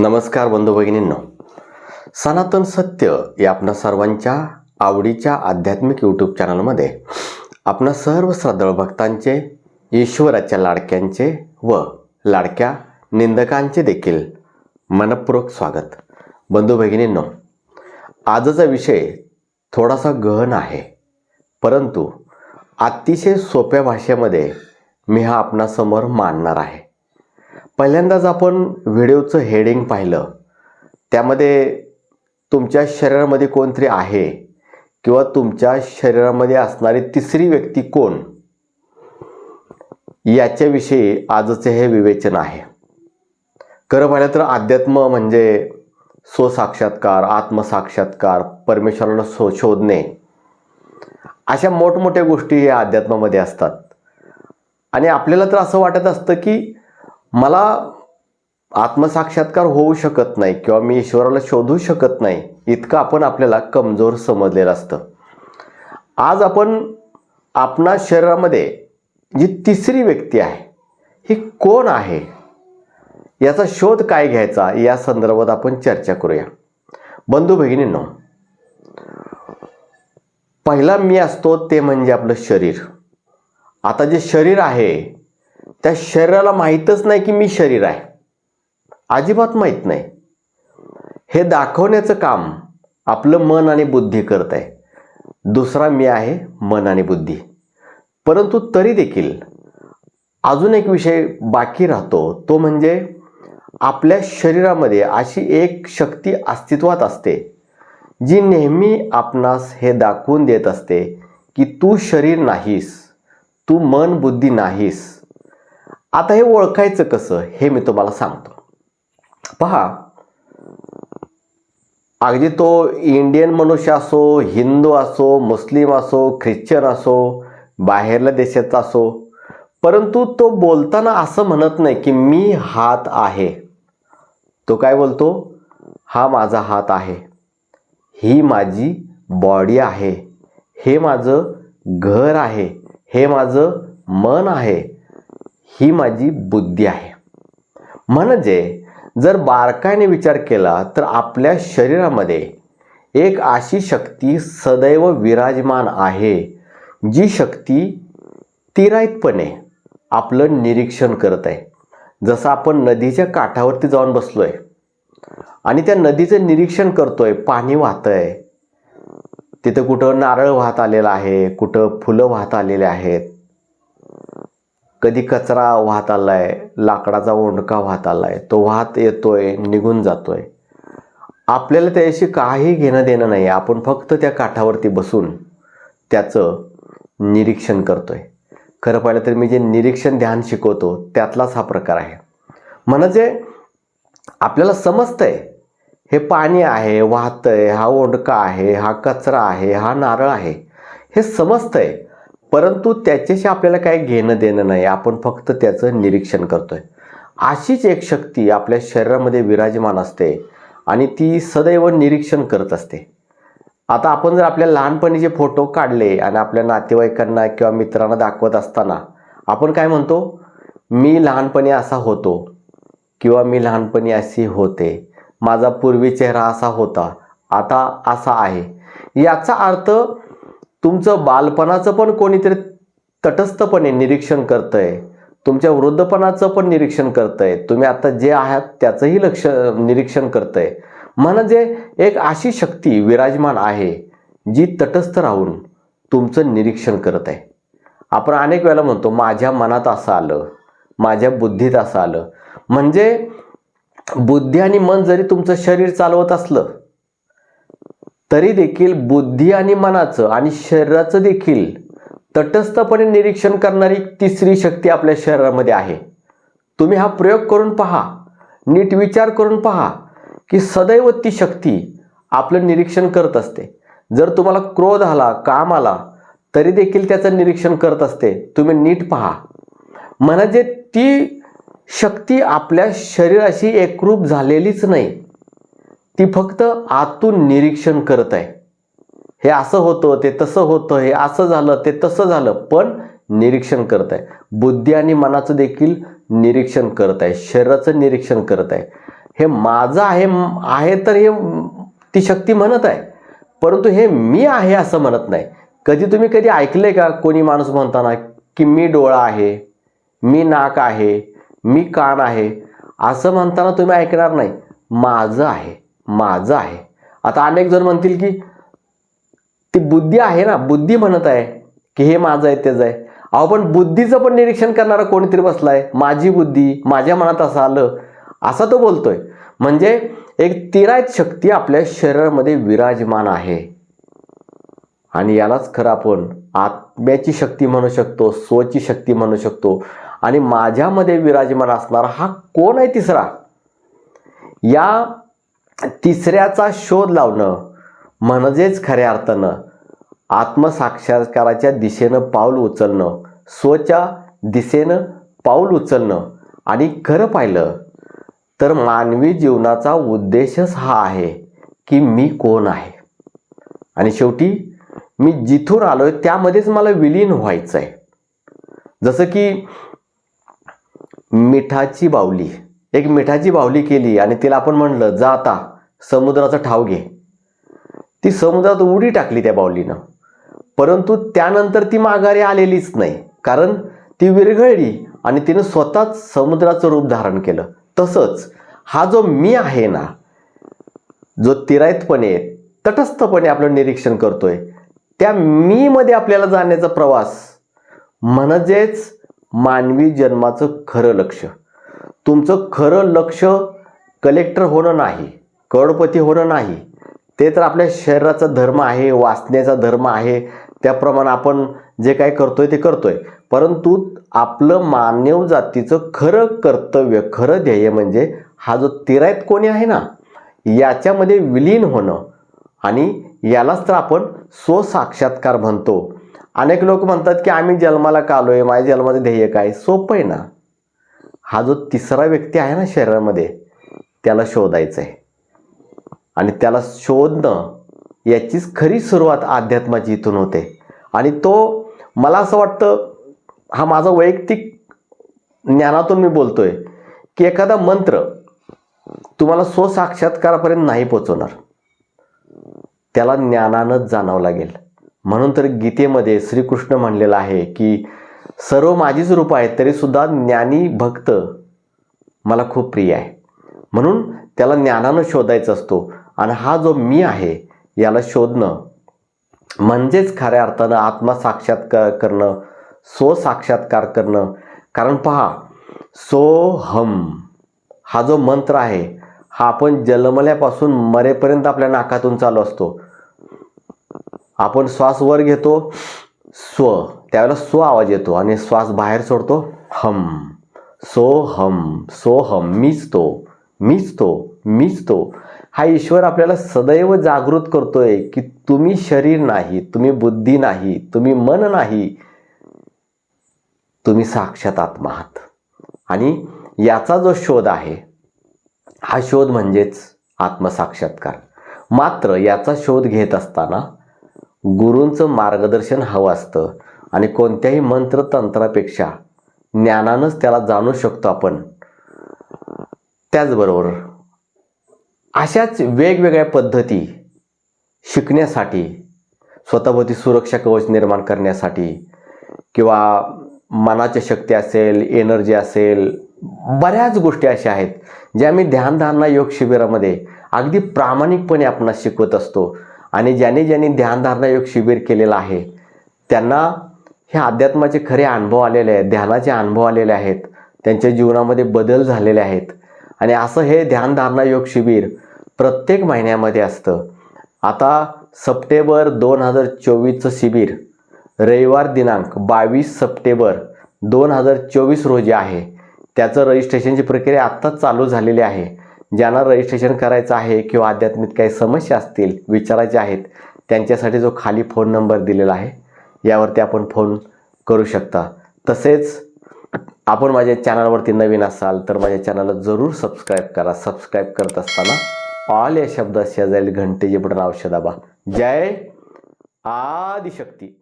नमस्कार बंधू भगिनींनो. सनातन सत्य या आपणा सर्वांच्या आवडीच्या आध्यात्मिक यूट्यूब चॅनलमध्ये आपणा सर्व श्रद्धाळू भक्तांचे ईश्वराच्या लाडक्यांचे व लाडक्या निंदकांचे देखील मनपूर्वक स्वागत. बंधू भगिनींनो आजचा विषय थोडासा गहन आहे. परंतु अतिशय सोप्या भाषेमध्ये मी हा आपणासमोर मांडणार आहे. पहिल्यांदाच आपण व्हिडिओचं हेडिंग पाहिलं. त्यामध्ये तुमच्या शरीरामध्ये कोणतरी आहे? किंवा तुमच्या शरीरामध्ये असणारी तिसरी व्यक्ती कोण? याच्याविषयी आजचे हे विवेचन आहे. खरं पाहिलं तर अध्यात्म म्हणजे स्वसाक्षात्कार आत्मसाक्षात्कार परमेश्वराला शो शोधणे. अशा मोठमोठ्या गोष्टी या अध्यात्मामध्ये असतात. आणि आपल्याला तर असं वाटत असतं की मला आत्मसाक्षात्कार होऊ शकत नाही किंवा मी ईश्वराला शोधू शकत नाही इतकं आपण आपल्याला कमजोर समजलेलं असतं. आज आपण आपणा शरीरामध्ये जी तिसरी व्यक्ती आहे ही कोण आहे? याचा शोध काय घ्यायचा? या संदर्भात आपण चर्चा करूया. बंधू भगिनींनो पहिला मी असतो ते म्हणजे आपलं शरीर. आता जे शरीर आहे त्या शरीराला माहीतच नाही की मी शरीर आहे. अजिबात माहीत नाही. हे दाखवण्याचं काम आपलं मन आणि बुद्धी करत आहे. दुसरा मी आहे मन आणि बुद्धी. परंतु तरी देखील अजून एक विषय बाकी राहतो. तो म्हणजे आपल्या शरीरामध्ये अशी एक शक्ती अस्तित्वात असते जी नेहमी आपणास हे दाखवून देत असते की तू शरीर नाहीस तू मन बुद्धी नाहीस. आता हे ओळखायचं कसं हे मी तुम्हाला सांगतो. पहा अगदी तो इंडियन मनुष्य असो हिंदू असो मुस्लिम असो ख्रिश्चन असो बाहेरल्या देशाचा असो परंतु तो बोलताना असं म्हणत नाही की मी हात आहे. तो काय बोलतो? हा माझा हात आहे. ही माझी बॉडी आहे. हे माझं घर आहे. हे माझं मन आहे. ही माझी बुद्धी आहे. म्हणजे जर बारकाईने विचार केला तर आपल्या शरीरामध्ये एक अशी शक्ती सदैव विराजमान आहे जी शक्ती तिराईतपणे आपलं निरीक्षण करत आहे. जसं आपण नदीच्या काठावरती जाऊन बसलो आहे आणि त्या नदीचं निरीक्षण करतो आहे पाणी वाहतंय. तिथं कुठं नारळ वाहत आलेला आहे कुठं फुलं वाहत आलेले आहेत. कधी कचरा वाहत आलाय लाकडाचा ओंडका वाहत आलाय तो वाहत येतोय निघून जातोय. आपल्याला त्याच्याशी काही घेणं देणं नाही आपण फक्त त्या काठावरती बसून त्याचं निरीक्षण करतोय. खरं पाहिलं तर मी जे निरीक्षण ध्यान शिकवतो त्यातलाच हा प्रकार आहे. म्हणजे आपल्याला समजतंय हे पाणी आहे वाहतंय हा ओंडका आहे हा कचरा आहे हा नारळ आहे हे समजतंय. परंतु त्याच्याशी आपल्याला काही घेणं देणं नाही. आपण फक्त त्याचं निरीक्षण करतोय. अशीच एक शक्ती आपल्या शरीरामध्ये विराजमान असते आणि ती सदैव निरीक्षण करत असते. आता आपण जर आपल्या लहानपणीचे फोटो काढले आणि आपल्या नातेवाईकांना किंवा मित्रांना दाखवत असताना आपण काय म्हणतो? मी लहानपणी असा होतो किंवा मी लहानपणी अशी होते. माझा पूर्वी चेहरा असा होता. आता असा आहे. याचा अर्थ तुमचं बालपणाचं पण कोणीतरी तटस्थपणे निरीक्षण करतंय. तुमच्या वृद्धपणाचं पण निरीक्षण करतंय. तुम्ही आता जे आहात त्याचंही लक्ष निरीक्षण करतंय. म्हणजे एक अशी शक्ती विराजमान आहे जी तटस्थ राहून तुमचं निरीक्षण करत आहे आपण अनेक वेळेला म्हणतो माझ्या मनात असं आलं माझ्या बुद्धीत असं आलं. म्हणजे बुद्धी आणि मन जरी तुमचं शरीर चालवत असलं तरी देखील बुद्धी आणि मनाचं आणि शरीराचं देखील तटस्थपणे निरीक्षण करणारी तिसरी शक्ती आपल्या शरीरामध्ये आहे. तुम्ही हा प्रयोग करून पहा नीट विचार करून पहा की सदैव ती शक्ती आपलं निरीक्षण करत असते. जर तुम्हाला क्रोध आला काम आला तरी देखील त्याचं निरीक्षण करत असते. तुम्ही नीट पहा. म्हणजे ती शक्ती आपल्या शरीराशी एकरूप झालेलीच नाही. ती फक्त आतून निरीक्षण करत आहे. हे असं होतं ते तसं होतं हे असं झालं ते तसं झालं पण निरीक्षण करत आहे. बुद्धी आणि मनाचं देखील निरीक्षण करत आहे शरीराचं निरीक्षण करत आहे. हे माझं आहे आहे तर हे ती शक्ती म्हणत आहे परंतु हे मी आहे असं म्हणत नाही. कधी तुम्ही कधी ऐकले का कोणी माणूस म्हणताना की मी डोळा आहे मी नाक आहे मी कान आहे असं म्हणताना तुम्ही ऐकणार नाही. माझं आहे. माझं आहे. आता अनेक जण म्हणतील की ती बुद्धी आहे ना बुद्धी म्हणत आहे की हे माझं आहे तेच आहे. अहो पण बुद्धीचं पण निरीक्षण करणारा कोणीतरी बसलाय? माझी बुद्धी माझ्या मनात असं आलं. असा तो बोलतोय. म्हणजे एक तिरायत शक्ती आपल्या शरीरामध्ये विराजमान आहे. आणि यालाच खरं आपण आत्म्याची शक्ती म्हणू शकतो स्वची शक्ती म्हणू शकतो. आणि माझ्यामध्ये विराजमान असणारा हा कोण आहे तिसरा? या तिसऱ्याचा शोध लावणं म्हणजेच खऱ्या अर्थानं आत्मसाक्षात्काराच्या दिशेनं पाऊल उचलणं स्वच्या दिशेनं पाऊल उचलणं आणि खरं पाहिलं तर मानवी जीवनाचा उद्देशच हा आहे की मी कोण आहे. आणि शेवटी मी जिथून आलोय त्यामध्येच मला विलीन व्हायचं आहे जसं की मिठाची बावली. एक मिठाची बावली केली आणि तिला आपण म्हणलं जा आता समुद्राचा ठाव घे. ती समुद्रात उडी टाकली त्या बावलीनं. परंतु त्यानंतर ती माघारी आलेलीच नाही कारण ती विरघळली आणि तिनं स्वतःच समुद्राचं रूप धारण केलं. तसंच हा जो मी आहे ना जो तिरायतपणे तटस्थपणे आपलं निरीक्षण करतोय त्या मी मध्ये आपल्याला जाण्याचा प्रवास म्हणजेच मानवी जन्माचं खरं लक्ष. तुमचं खरं लक्ष कलेक्टर होणं नाही करोडपती होणं नाही. ते तर आपल्या शरीराचा धर्म आहे वाचण्याचा धर्म आहे. त्याप्रमाणे आपण जे काय करतोय ते करतोय. परंतु आपलं मानव जातीचं खरं कर्तव्य खरं ध्येय म्हणजे हा जो तिरायत कोणी आहे ना याच्यामध्ये विलीन होणं. आणि यालाच तर आपण स्वसाक्षात्कार म्हणतो. अनेक लोक म्हणतात की आम्ही जन्माला का आहे माझ्या जन्माचं ध्येय काय? सोपं आहे ना. हा जो तिसरा व्यक्ती आहे ना शरीरामध्ये त्याला शोधायचं आहे आणि त्याला शोधणं याचीच खरी सुरुवात अध्यात्माची इथून होते. आणि तो मला असं वाटतं हा माझा वैयक्तिक ज्ञानातून मी बोलतोय की एखादा मंत्र तुम्हाला स्वसाक्षात्कारापर्यंत नाही पोचवणार. त्याला ज्ञानानंच जाणावं लागेल म्हणून तर गीतेमध्ये श्रीकृष्ण म्हणलेलं आहे की सर्व माझीच रूप आहेत तरीसुद्धा ज्ञानी भक्त मला खूप प्रिय आहे. म्हणून त्याला ज्ञानानं शोधायचा असतो. आणि हा जो मी आहे याला शोधणं म्हणजेच खऱ्या अर्थानं आत्मसाक्षात्कार करणं स्वसाक्षात्कार करणं. कारण पहा सोहम हा जो मंत्र आहे हा आपण जन्मल्यापासून मरेपर्यंत आपल्या नाकातून चालू असतो. आपण श्वास वर घेतो स्व. त्यावेळेला स्व आवाज येतो आणि श्वास बाहेर सोडतो. हम सो हम सो हम मीच तो मीच तो मीच तो. हा ईश्वर आपल्याला सदैव जागृत करतोय की तुम्ही शरीर नाही तुम्ही बुद्धी नाही तुम्ही मन नाही. तुम्ही साक्षात आत्मा आहात. आणि याचा जो शोध आहे हा शोध म्हणजेच आत्मसाक्षात्कार. मात्र याचा शोध घेत असताना गुरूंचं मार्गदर्शन हवं असतं. आणि कोणत्याही मंत्रतंत्रापेक्षा ज्ञानानंच त्याला जाणू शकतो आपण. त्याचबरोबर अशाच वेगवेगळ्या पद्धती शिकण्यासाठी स्वतःभोवती सुरक्षा कवच निर्माण करण्यासाठी किंवा मनाच्या शक्ती असेल एनर्जी असेल बऱ्याच गोष्टी अशा आहेत ज्या मी ध्यानधारणा योग शिबिरामध्ये अगदी प्रामाणिकपणे आपणास शिकवत असतो. आणि ज्याने ज्यांनी ध्यानधारणा योग शिबिर केलेलं आहे त्यांना हे अध्यात्माचे खरे अनुभव आलेले आहेत ध्यानाचे अनुभव आलेले आहेत त्यांच्या जीवनामध्ये बदल झालेले आहेत. आणि असं हे ध्यानधारणा योग शिबिर प्रत्येक महिन्यामध्ये असतं. आता सप्टेंबर दोन हजार चोवीसचं शिबिर रविवार दिनांक बावीस सप्टेंबर दोन हजार चोवीस रोजी आहे. त्याचं रजिस्ट्रेशनची प्रक्रिया आत्ताच चालू झालेली आहे. ज्यांना रजिस्ट्रेशन करायचं आहे किंवा आध्यात्मिक काही समस्या असतील विचारायच्या आहेत त्यांच्यासाठी जो खाली फोन नंबर दिलेला आहे यावरती आपण फोन करू शकता. तसेच आपण माझ्या चॅनलवरती नवीन असाल तर माझ्या चॅनलला जरूर सबस्क्राईब करा. सबस्क्राईब करत असताना ऑल या शब्दात शेजारी घंटेचे बटन औषध दाबा. जय आदिशक्ती.